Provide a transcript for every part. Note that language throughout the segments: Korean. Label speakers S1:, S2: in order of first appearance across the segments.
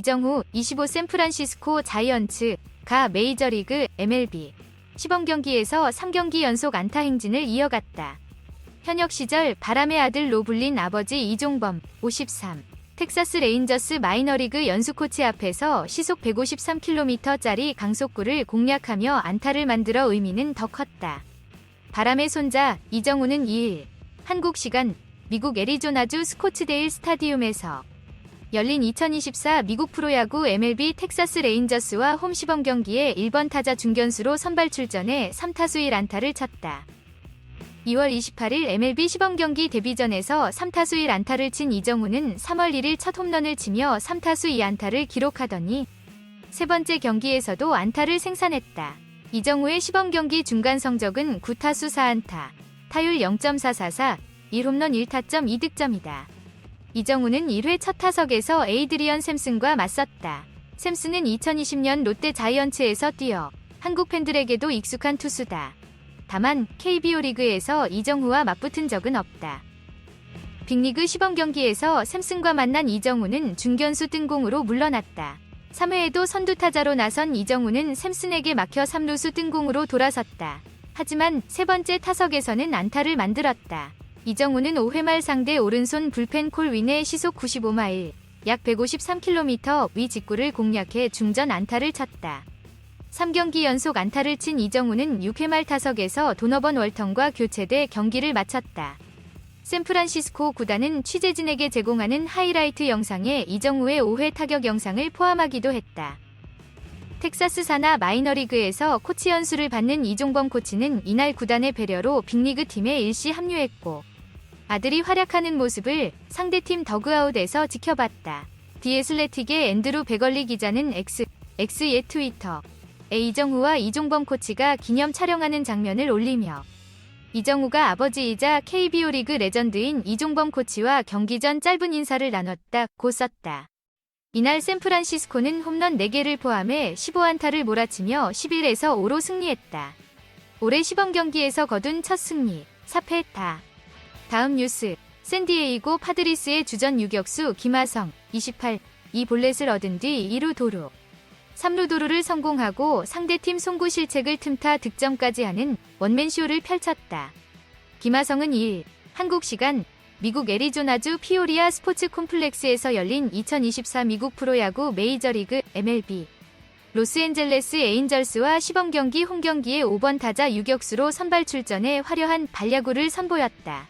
S1: 이정후 25 샌프란시스코 자이언츠 가 메이저리그 MLB 시범 경기에서 3경기 연속 안타 행진을 이어갔다. 현역 시절 바람의 아들 로블린 아버지 이종범 53 텍사스 레인저스 마이너리그 연수 코치 앞에서 시속 153km짜리 강속구를 공략하며 안타를 만들어 의미는 더 컸다. 바람의 손자 이정우는 2일 한국 시간 미국 애리조나주 스코츠데일 스타디움에서 열린 2024 미국 프로야구 MLB 텍사스 레인저스와 홈 시범 경기에 1번 타자 중견수로 선발 출전해 3타수 1안타를 쳤다. 2월 28일 MLB 시범 경기 데뷔전에서 3타수 1안타를 친 이정우는 3월 1일 첫 홈런을 치며 3타수 2안타를 기록하더니 세 번째 경기에서도 안타를 생산했다. 이정우의 시범 경기 중간 성적은 9타수 4안타, 타율 0.444, 1홈런 1타점 2득점이다. 이정우는 1회 첫 타석에서 에이드리언 샘슨과 맞섰다. 샘슨은 2020년 롯데 자이언츠에서 뛰어 한국 팬들에게도 익숙한 투수다. 다만 KBO 리그에서 이정우와 맞붙은 적은 없다. 빅리그 시범 경기에서 샘슨과 만난 이정우는 중견수 뜬공으로 물러났다. 3회에도 선두 타자로 나선 이정우는 샘슨에게 막혀 3루수 뜬공으로 돌아섰다. 하지만 세 번째 타석에서는 안타를 만들었다. 이정우는 5회 말 상대 오른손 불펜 콜윈의 시속 95마일, 약 153km 위 직구를 공략해 중전 안타를 쳤다. 3경기 연속 안타를 친 이정우는 6회 말 타석에서 도너번 월턴과 교체돼 경기를 마쳤다. 샌프란시스코 구단은 취재진에게 제공하는 하이라이트 영상에 이정우의 5회 타격 영상을 포함하기도 했다. 텍사스 사나 마이너리그에서 코치 연수를 받는 이종범 코치는 이날 구단의 배려로 빅리그 팀에 일시 합류했고 아들이 활약하는 모습을 상대팀 더그아웃에서 지켜봤다. 디에슬레틱의 앤드루 베걸리 기자는 X, X의 트위터 에 이정우와 이종범 코치가 기념 촬영하는 장면을 올리며 이정우가 아버지이자 KBO 리그 레전드인 이종범 코치와 경기 전 짧은 인사를 나눴다고 썼다. 이날 샌프란시스코는 홈런 4개를 포함해 15안타를 몰아치며 11에서 5로 승리했다. 올해 시범 경기에서 거둔 첫 승리, 4패 타. 다음 뉴스, 샌디에이고 파드리스의 주전 유격수 김하성, 28, 이 볼넷을 얻은 뒤 2루 도루. 3루 도루를 성공하고 상대팀 송구 실책을 틈타 득점까지 하는 원맨쇼를 펼쳤다. 김하성은 2일, 한국 시간 미국 애리조나주 피오리아 스포츠 콤플렉스에서 열린 2024 미국 프로야구 메이저리그 MLB 로스앤젤레스 에인절스와 시범 경기 홈 경기에 5번 타자 유격수로 선발 출전해 화려한 발야구를 선보였다.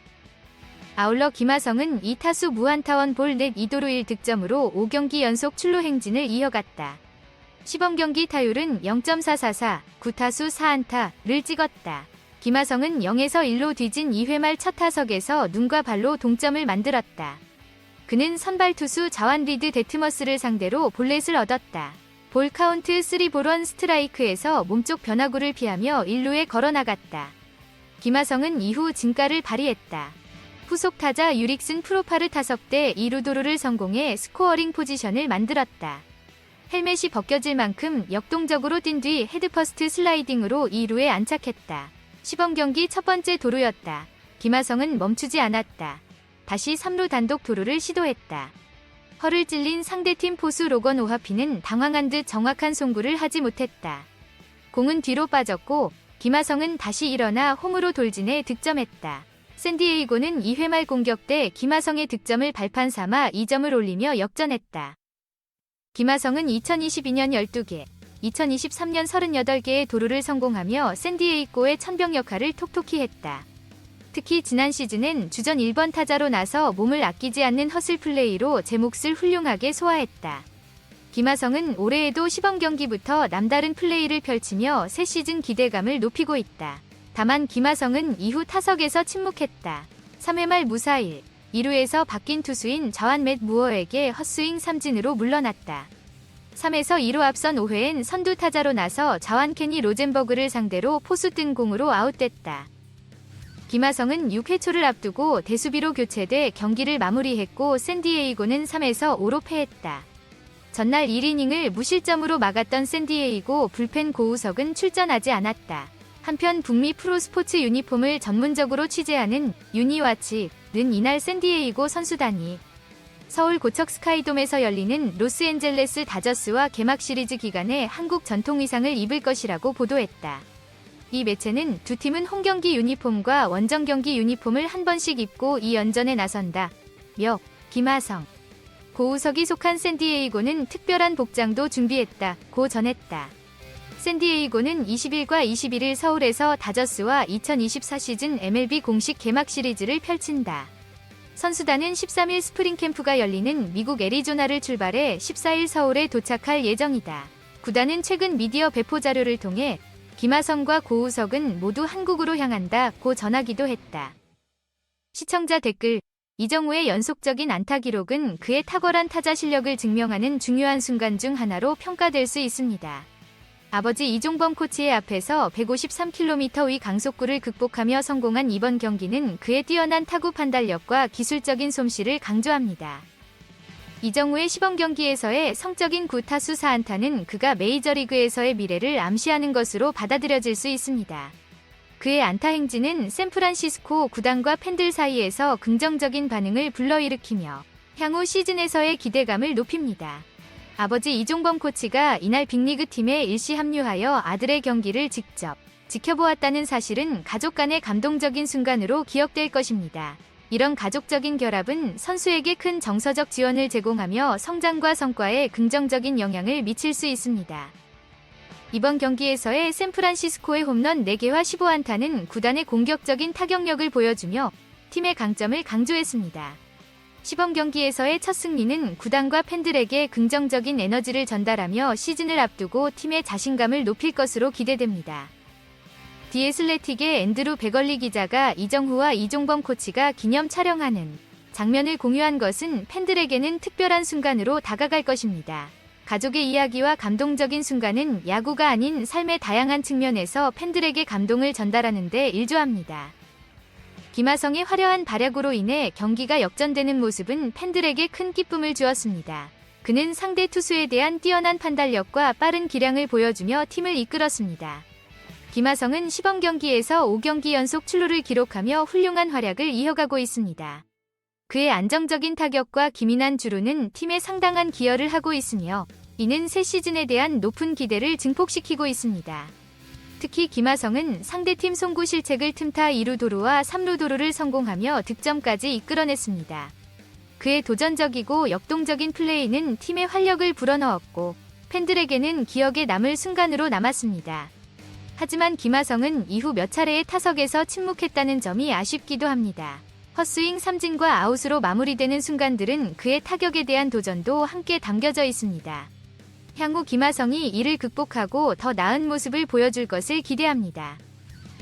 S1: 아울러 김하성은 2타수 무한타원 볼넷 2도루 1득점으로 5경기 연속 출루 행진을 이어갔다. 시범 경기 타율은 0.444, 9타수 4안타를 찍었다. 김하성은 0에서 1로 뒤진 2회 말 첫 타석에서 눈과 발로 동점을 만들었다. 그는 선발 투수 자완 리드 데트머스를 상대로 볼넷을 얻었다. 볼 카운트 3볼원 스트라이크에서 몸쪽 변화구를 피하며 1루에 걸어나갔다. 김하성은 이후 진가를 발휘했다. 후속 타자 유릭슨 프로파르 타석 때 2루 도루를 성공해 스코어링 포지션을 만들었다. 헬멧이 벗겨질 만큼 역동적으로 뛴 뒤 헤드퍼스트 슬라이딩으로 2루에 안착했다. 시범 경기 첫 번째 도루였다. 김하성은 멈추지 않았다. 다시 3루 단독 도루를 시도했다. 허를 찔린 상대팀 포수 로건 오하피는 당황한 듯 정확한 송구를 하지 못했다. 공은 뒤로 빠졌고 김하성은 다시 일어나 홈으로 돌진해 득점했다. 샌디에이고는 2회 말 공격 때 김하성의 득점을 발판 삼아 2점을 올리며 역전했다. 김하성은 2022년 12개, 2023년 38개의 도루를 성공하며 샌디에이고의 천병 역할을 톡톡히 했다. 특히 지난 시즌엔 주전 1번 타자로 나서 몸을 아끼지 않는 허슬 플레이로 제 몫을 훌륭하게 소화했다. 김하성은 올해에도 시범 경기부터 남다른 플레이를 펼치며 새 시즌 기대감을 높이고 있다. 다만 김하성은 이후 타석에서 침묵했다. 3회 말 무사일, 2루에서 바뀐 투수인 자완 맷 무어에게 헛스윙 삼진으로 물러났다. 3에서 2루 앞선 5회엔 선두 타자로 나서 자완 케니 로젠버그를 상대로 포수 뜬 공으로 아웃됐다. 김하성은 6회 초를 앞두고 대수비로 교체돼 경기를 마무리했고 샌디에이고는 3에서 5로 패했다. 전날 1이닝을 무실점으로 막았던 샌디에이고 불펜 고우석은 출전하지 않았다. 한편 북미 프로스포츠 유니폼을 전문적으로 취재하는 유니와치는 이날 샌디에이고 선수단이 서울 고척 스카이돔에서 열리는 로스앤젤레스 다저스와 개막 시리즈 기간에 한국 전통 의상을 입을 것이라고 보도했다. 이 매체는 두 팀은 홈 경기 유니폼과 원정 경기 유니폼을 한 번씩 입고 이 연전에 나선다. 며 김하성 고우석이 속한 샌디에이고는 특별한 복장도 준비했다. 고 전했다. 샌디에이고는 20일과 21일 서울에서 다저스와 2024 시즌 MLB 공식 개막 시리즈를 펼친다. 선수단은 13일 스프링 캠프가 열리는 미국 애리조나를 출발해 14일 서울에 도착할 예정이다. 구단은 최근 미디어 배포 자료를 통해 김하성과 고우석은 모두 한국으로 향한다 고 전하기도 했다. 시청자 댓글 이정우의 연속적인 안타 기록은 그의 탁월한 타자 실력을 증명하는 중요한 순간 중 하나로 평가될 수 있습니다. 아버지 이종범 코치의 앞에서 153km 의 강속구를 극복하며 성공한 이번 경기는 그의 뛰어난 타구 판단력과 기술적인 솜씨를 강조합니다. 이정우의 시범 경기에서의 성적인 구타수 4안타는 그가 메이저리그에서의 미래를 암시하는 것으로 받아들여질 수 있습니다. 그의 안타 행진은 샌프란시스코 구단과 팬들 사이에서 긍정적인 반응을 불러일으키며 향후 시즌에서의 기대감을 높입니다. 아버지 이종범 코치가 이날 빅리그 팀에 일시 합류하여 아들의 경기를 직접 지켜보았다는 사실은 가족 간의 감동적인 순간으로 기억될 것입니다. 이런 가족적인 결합은 선수에게 큰 정서적 지원을 제공하며 성장과 성과에 긍정적인 영향을 미칠 수 있습니다. 이번 경기에서의 샌프란시스코의 홈런 4개와 15안타는 구단의 공격적인 타격력을 보여주며 팀의 강점을 강조했습니다. 시범 경기에서의 첫 승리는 구단과 팬들에게 긍정적인 에너지를 전달하며 시즌을 앞두고 팀의 자신감을 높일 것으로 기대됩니다. 디에슬레틱의 앤드루 베걸리 기자가 이정후와 이종범 코치가 기념 촬영하는 장면을 공유한 것은 팬들에게는 특별한 순간으로 다가갈 것입니다. 가족의 이야기와 감동적인 순간은 야구가 아닌 삶의 다양한 측면에서 팬들에게 감동을 전달하는 데 일조합니다. 김하성의 화려한 발약으로 인해 경기가 역전되는 모습은 팬들에게 큰 기쁨을 주었습니다. 그는 상대 투수에 대한 뛰어난 판단력과 빠른 기량을 보여주며 팀을 이끌었습니다. 김하성은 시범 경기에서 5경기 연속 출루를 기록하며 훌륭한 활약을 이어가고 있습니다. 그의 안정적인 타격과 기민한 주루는 팀에 상당한 기여를 하고 있으며 이는 새 시즌에 대한 높은 기대를 증폭시키고 있습니다. 특히 김하성은 상대팀 송구 실책을 틈타 2루 도루와 3루 도루를 성공하며 득점까지 이끌어냈습니다. 그의 도전적이고 역동적인 플레이는 팀의 활력을 불어넣었고 팬들에게는 기억에 남을 순간으로 남았습니다. 하지만 김하성은 이후 몇 차례의 타석에서 침묵했다는 점이 아쉽기도 합니다. 헛스윙 삼진과 아웃으로 마무리되는 순간들은 그의 타격에 대한 도전도 함께 담겨져 있습니다. 향후 김하성이 이를 극복하고 더 나은 모습을 보여줄 것을 기대합니다.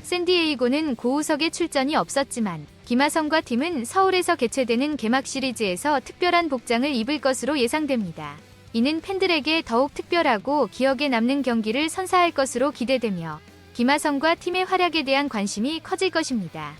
S1: 샌디에이고는 고우석의 출전이 없었지만 김하성과 팀은 서울에서 개최되는 개막 시리즈에서 특별한 복장을 입을 것으로 예상됩니다. 이는 팬들에게 더욱 특별하고 기억에 남는 경기를 선사할 것으로 기대되며 김하성과 팀의 활약에 대한 관심이 커질 것입니다.